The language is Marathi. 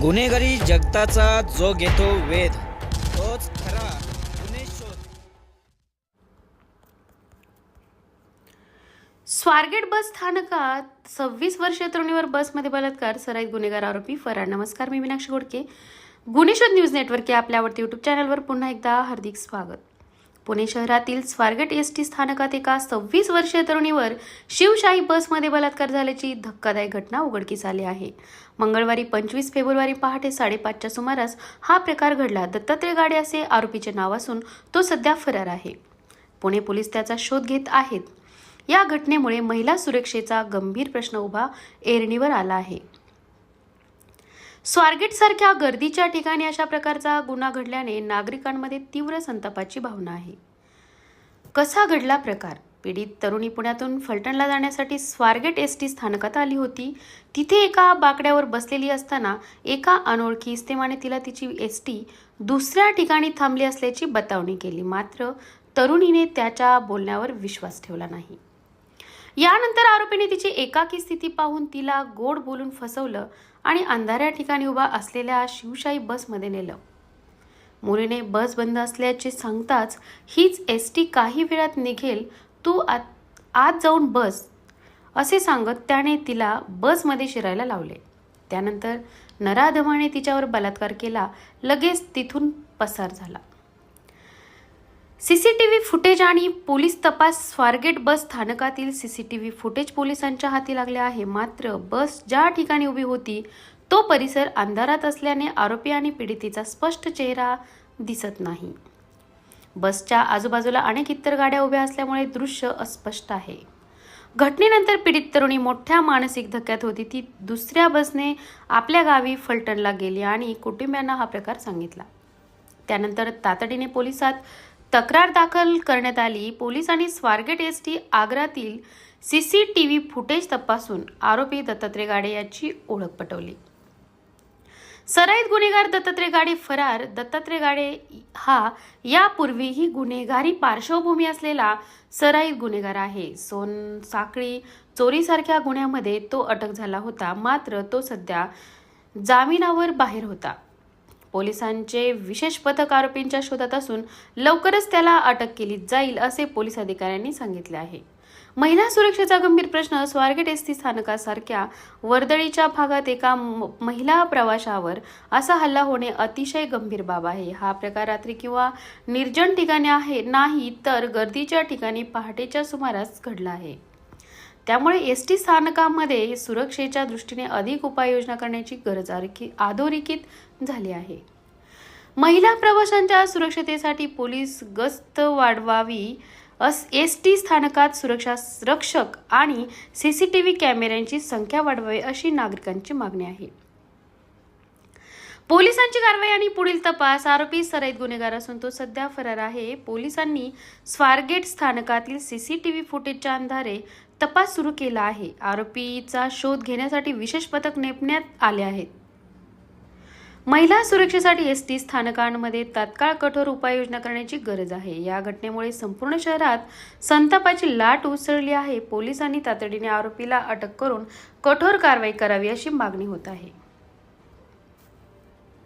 गुन्हेगारी जगताचा जो घेतो वेध तोच खरा गुन्हे शोध. स्वारगेट बस स्थानकात सव्वीस वर्षीय तरुणीवर बसमध्ये बलात्कार सराईत गुन्हेगार आरोपी फरार. नमस्कार मी मीनाक्षी गोडके. गुन्हेशोध न्यूज नेटवर्क या आपल्या आवडती युट्यूब चॅनलवर पुन्हा एकदा हार्दिक स्वागत. पुणे शहरातील स्वारगेट एस टी स्थानकात एका सव्वीस वर्षीय तरुणीवर शिवशाही बसमध्ये बलात्कार झाल्याची धक्कादायक घटना उघडकीस आली आहे. मंगळवारी पंचवीस फेब्रुवारी पहाटे साडेपाचच्या सुमारास हा प्रकार घडला. दत्तात्रय गाडे असे आरोपीचे नाव असून तो सध्या फरार आहे. पुणे पोलीस त्याचा शोध घेत आहेत. या घटनेमुळे महिला सुरक्षेचा गंभीर प्रश्न उभा एरणीवर आला आहे. स्वारगेट सारख्या गर्दीच्या ठिकाणी अशा प्रकारचा गुन्हा घडल्याने नागरिकांमध्ये तीव्र संतापाची भावना आहे. कसा घडला प्रकार? पीडित तरुणी पुण्यातून फलटणला जाण्यासाठी स्वारगेट एस टी स्थानकात आली होती. तिथे एका बाकड्यावर बसलेली असताना एका अनोळखी इस्तेमाने तिला तिची एस टी दुसऱ्या ठिकाणी थांबली असल्याची बतावणी केली. मात्र तरुणीने त्याच्या बोलण्यावर विश्वास ठेवला नाही. यानंतर आरोपीने तिची एकाकी स्थिती पाहून तिला गोड बोलून फसवलं. आणि अंधाऱ्या ठिकाणी उभा असलेल्या शिवशाही बसमध्ये नेलं. मुलीने बस बंद असल्याचे सांगताच हीच एस टी काही वेळात निघेल तू आत आत जाऊन बस असे सांगत त्याने तिला बसमध्ये शिरायला लावले. त्यानंतर नराधमाने तिच्यावर बलात्कार केला लगेच तिथून पसार झाला. सीसीटीव्ही फुटेज आणि पोलीस तपास. स्वारगेट बस स्थानकातील सीसीटीव्ही फुटेज पोलिसांच्या हाती लागले आहे. मात्र बस ज्या ठिकाणी उभी होती तो परिसर अंधारात असल्याने आरोपी आणि पीडितेचा स्पष्ट चेहरा दिसत नाही. बसच्या आजूबाजूला अनेक इतर गाड्या उभ्या असल्यामुळे दृश्य अस्पष्ट आहे. घटनेनंतर पीडित तरुणी मोठ्या मानसिक धक्क्यात होती. ती दुसऱ्या बसने आपल्या गावी फलटणला गेली आणि कुटुंबियांना हा प्रकार सांगितला. त्यानंतर तातडीने पोलिसात तक्रार दाखल करण्यात आली. पोलिसांनी Swargate S T आग्रातील C C T V footage तपासून आरोपी दत्तात्रय गाडे याची ओळख पटवली. सराईत गुन्हेगार दत्तात्रय गाडे फरार. दत्तात्रय गाडे हा यापूर्वीही गुन्हेगारी पार्श्वभूमी असलेला सराईत गुन्हेगार आहे. सोन साखळी चोरीसारख्या गुन्ह्यामध्ये तो अटक झाला होता. मात्र तो सध्या जामिनावर बाहेर होता. पोलिसांचे विशेष पथक आरोपींच्या शोधात असून लवकरच त्याला अटक केली जाईल असे पोलीस अधिकाऱ्यांनी सांगितले आहे. महिला सुरक्षेचा गंभीर प्रश्न स्वारगेट एस टी स्थानकासारख्या वर्दळीच्या भागात एका म- महिला प्रवाशावर असा हल्ला होणे अतिशय गंभीर बाब आहे. हा प्रकार रात्री किंवा निर्जन ठिकाणी आहे नाही तर गर्दीच्या ठिकाणी पहाटेच्या सुमारास घडला आहे. त्यामुळे एस टी स्थानकामध्ये सुरक्षेच्या दृष्टीने अधिक उपाययोजना करण्याची गरज आरेखी- अधोरेखित झाली आहे. महिला प्रवाशांच्या सुरक्षतेसाठी पोलीस गस्त वाढवावी अस एस टी स्थानकात सुरक्षा रक्षक आणि सी सी टी व्ही कॅमेऱ्यांची संख्या वाढवावी अशी नागरिकांची मागणी आहे. पोलिसांची कारवाई आणि पुढील तपास आरोपी सराईत गुन्हेगार असून तो सध्या फरार आहे. पोलिसांनी स्वारगेट स्थानकातील सीसीटीव्ही फुटेजच्या आधारे तपास सुरू केला आहे. आरोपीचा शोध घेण्यासाठी विशेष पथक नेमण्यात आले आहेत महिला सुरक्षेसाठी एस टी स्थानकांमध्ये तात्काळ कठोर उपाययोजना करण्याची गरज आहे. या घटनेमुळे संपूर्ण शहरात संतापाची लाट उसळली आहे. पोलिसांनी तातडीने आरोपीला अटक करून कठोर कारवाई करावी अशी मागणी होत आहे.